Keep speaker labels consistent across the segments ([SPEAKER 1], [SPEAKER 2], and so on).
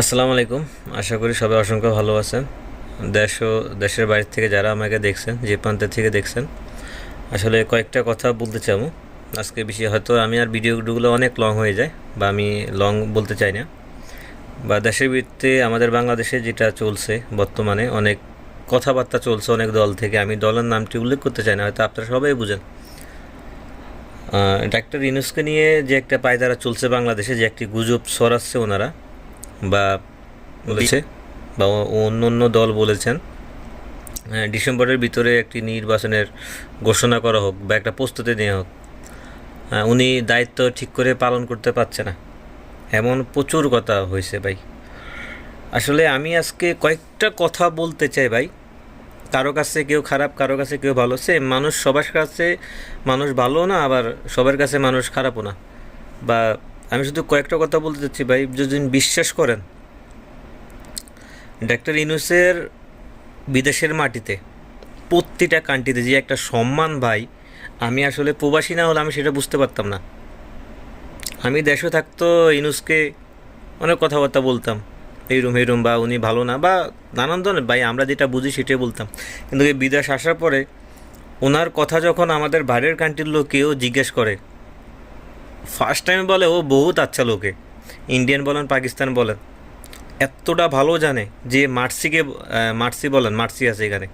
[SPEAKER 1] আসসালামু আলাইকুম। আশা করি সবাই অসংখ্য ভালো আছেন। দেশ ও দেশের বাইরে থেকে যারা আমাকে দেখছেন, যে প্রান্তের থেকে দেখছেন, আসলে কয়েকটা কথা বলতে চাবো। আজকে বেশি হয়তো আমি আর ভিডিওগুলো অনেক লং হয়ে যায়, বা আমি লং বলতে চাই না। বা দেশের ভিত্তিতে আমাদের বাংলাদেশে যেটা চলছে বর্তমানে, অনেক কথাবার্তা চলছে অনেক দল থেকে। আমি দলের নামটি উল্লেখ করতে চাই না, হয়তো আপনারা সবাই বুঝেন। ডাক্তার ইনুসকে নিয়ে যে একটা পায়তারা চলছে বাংলাদেশে, যে একটি গুজব ছড়াচ্ছে ওনারা বা বলেছে বা অন্য অন্য দল বলেছেন ডিসেম্বরের ভিতরে একটি নির্বাচনের ঘোষণা করা হোক বা একটা প্রস্তুতি নেওয়া হোক উনি দায়িত্ব ঠিক করে পালন করতে পারছে না। এমন প্রচুর কথা হয়েছে ভাই। আসলে আমি আজকে কয়েকটা কথা বলতে চাই ভাই। কারও কাছে কেউ খারাপ, কারও কাছে কেউ ভালো। সে মানুষ সবার কাছে মানুষ ভালো না, আবার সবার কাছে মানুষ খারাপও না। বা আমি শুধু কয়েকটা কথা বলতে চাচ্ছি ভাই, যদি বিশ্বাস করেন, ডাক্তার ইনুসের বিদেশের মাটিতে প্রতিটা কান্ট্রিতে যে একটা সম্মান ভাই, আমি আসলে প্রবাসী না হলে আমি সেটা বুঝতে পারতাম না। আমি দেশে থাকতো ইনুসকে অনেক কথাবার্তা বলতাম, এইরুম এইরুম বা উনি ভালো না বা নানান ধরনের, ভাই, আমরা যেটা বুঝি সেটাই বলতাম। কিন্তু বিদেশ আসার পরে, ওনার কথা যখন আমাদের বাইরের কান্ট্রির লোক কেউ জিজ্ঞেস করে ফার্স্ট টাইম বলে, ও বহুত আচ্ছা লোকে। ইন্ডিয়ান বলেন পাকিস্তান বলেন। এতটা ভালো জানে যে মার্সিকে মার্সি বলেন মার্সি আছে এখানে।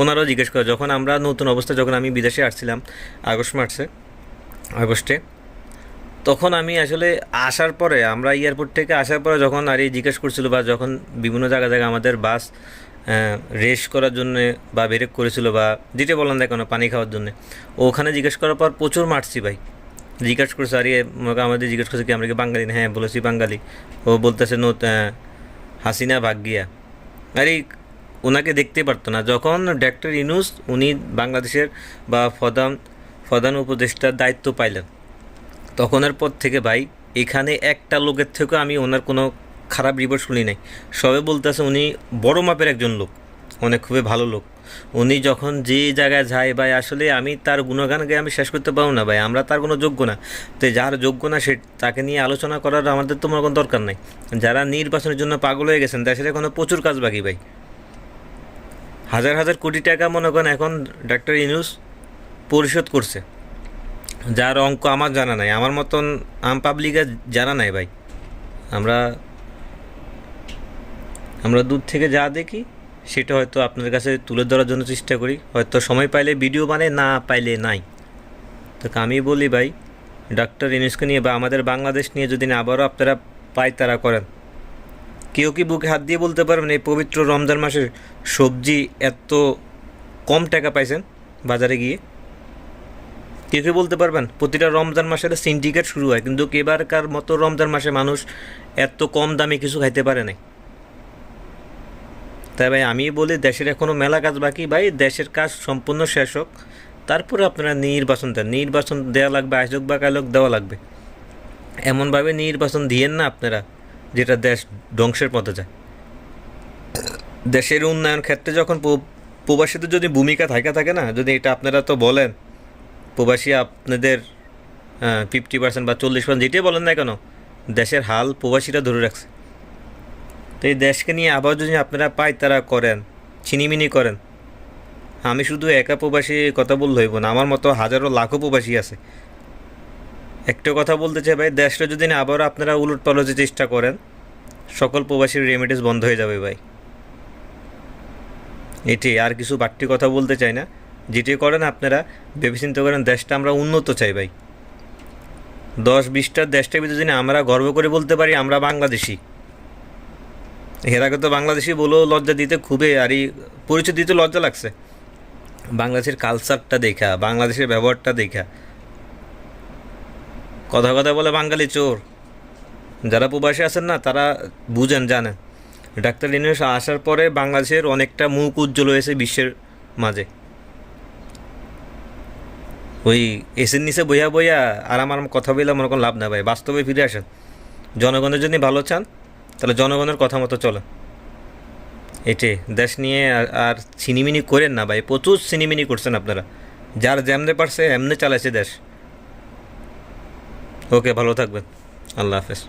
[SPEAKER 1] ওনারাও জিজ্ঞেস করে, যখন আমরা নতুন অবস্থা, যখন আমি বিদেশে আসছিলাম, আগস্ট, মার্চে, আগস্টে, তখন আমি আসলে আসার পরে, আমরা এয়ারপোর্ট থেকে আসার পরে যখন আর জিজ্ঞেস করছিল বা যখন বিভিন্ন জায়গা জায়গায় আমাদের বাস রেস করার জন্য বা ব্রেক করেছিল বা যেটা বললাম কেন, পানি খাওয়ার জন্য, ওখানে জিজ্ঞেস করার পর প্রচুর মারছি ভাই। জিজ্ঞেস করছে, আরে আমাকে আমাদের জিজ্ঞেস করছে কি, আমরা কি বাঙালি? না হ্যাঁ বলেছি বাঙালি। ও বলতেছে, নো হাসিনা ভাগ্যিয়া আরে ওনাকে দেখতে পারতো না। যখন ডক্টর ইনুস, উনি বাংলাদেশের বা প্রধান প্রধান উপদেষ্টার দায়িত্ব পাইলেন তখনের পর থেকে, ভাই, এখানে একটা লোকের থেকেও আমি ওনার কোনো খারাপ রিপোর্ট শুনি নাই। সবে বলতেছে, উনি বড় মাপের একজন লোক অনেক খুবই ভালো লোক। উনি যখন যে জায়গায় যায়, ভাই, আসলে আমি তার গুণগানকে আমি শেষ করতে পারব না, ভাই, আমরা তার কোনো যোগ্য না। তো যার যোগ্য না, সে তাকে নিয়ে আলোচনা করার আমাদের তো কোনো দরকার নাই। যারা নির্বাচনের জন্য পাগল হয়ে গেছেন, দেশের এখনও প্রচুর কাজ বাকি, ভাই। হাজার হাজার কোটি টাকা মনে করেন এখন ডাক্তার ইনুস পরিশোধ করছে। যার অঙ্ক আমার জানা নাই, আমার মতন আম পাবলিকের জানা নাই, ভাই। আমরা আমরা দূর থেকে যা দেখি সেটা হয়তো আপনাদের কাছে তুলে ধরার জন্য চেষ্টা করি। হয়তো সময় পাইলে ভিডিও বানাই না পাইলে নাই। তো আমি বলি ভাই ডাক্তার ইনুসকে নিয়ে বা আমাদের বাংলাদেশ নিয়ে যদি আবারও আপনারা পায়তারা করেন, কেউ কি বুকে হাত দিয়ে বলতে পারবেন এই পবিত্র রমজান মাসের সবজি এত কম টাকা পাইছেন বাজারে গিয়ে? কেউ কেউ বলতে পারবেন? প্রতিটা রমজান মাসে একটা সিন্ডিকেট শুরু হয়, কিন্তু এবারকার মতো রমজান মাসে মানুষ এত কম দামে কিছু খাইতে পারে নাই। তাই ভাই আমি বলি দেশের এখনও মেলা কাজ বাকি। ভাই, দেশের কাজ সম্পূর্ণ শেষ হোক, তারপরে আপনারা নির্বাচন দেন। নির্বাচন দেওয়া লাগবে আয়োজক বা কালক দেওয়া লাগবে। এমনভাবে নির্বাচন দিয়েন না আপনারা, যেটা দেশ ধ্বংসের পথে যায়। দেশের উন্নয়ন ক্ষেত্রে যখন প্র- প্রবাসীদের যদি ভূমিকা থাকা, থাকে না, যদি এটা আপনারা তো বলেন, প্রবাসী আপনাদের ফিফটি পার্সেন্ট বা চল্লিশ পার্সেন্ট যেটাই বলেন না কেন, দেশের হাল প্রবাসীরা ধরে রাখছে। তো এই দেশকে নিয়ে আবার যদি আপনারা পায়তারা করেন, ছিনিমিনি করেন। আমি শুধু একা প্রবাসী কথা বললে হইব না, আমার মতো হাজারো লাখো প্রবাসী আছে। একটা কথা বলতে চাই ভাই, দেশটা যদি না আবারও আপনারা উলট পালটের চেষ্টা করেন, সকল প্রবাসীর রেমিডিস বন্ধ হয়ে যাবে ভাই। এটি আর কিছু বাড়তি কথা বলতে চাই না। যেটি করেন আপনারা, ভেবেচিন্তে করেন দেশটা আমরা উন্নত চাই ভাই। দশ বিশটা দেশটা ভিতরে যদি আমরা গর্ব করে বলতে পারি, আমরা বাংলাদেশি। এর আগে তো বাংলাদেশি বলেও লজ্জা দিতে খুবই আর এই পরিচয় দিতে লজ্জা লাগছে। বাংলাদেশের কালচারটা দেখা, বাংলাদেশের ব্যবহারটা দেখা। কথা কথা বলে বাঙালি চোর। যারা প্রবাসী আছেন না, তারা বুঝেন, জানেন। ডাক্তার ইউনিভার্স আসার পরে বাংলাদেশের অনেকটা মুখ উজ্জ্বল হয়েছে বিশ্বের মাঝে। ওই এসির নিচে বইয়া বইয়া আর আমার কথা বললে মনে কোনো লাভ না ভাই, বাস্তবে ফিরে আসেন। জনগণের জন্য ভালো চান তাহলে জনগণের কথা মতো চলো। এটে, দেশ নিয়ে আর- ছিনিমিনি করেন না ভাই, প্রচুর ছিনিমিনি করছেন আপনারা। যার যেমনে পারছে, এমনি চালাইছে দেশ। ওকে, ভালো থাকবেন। আল্লাহ হাফেজ।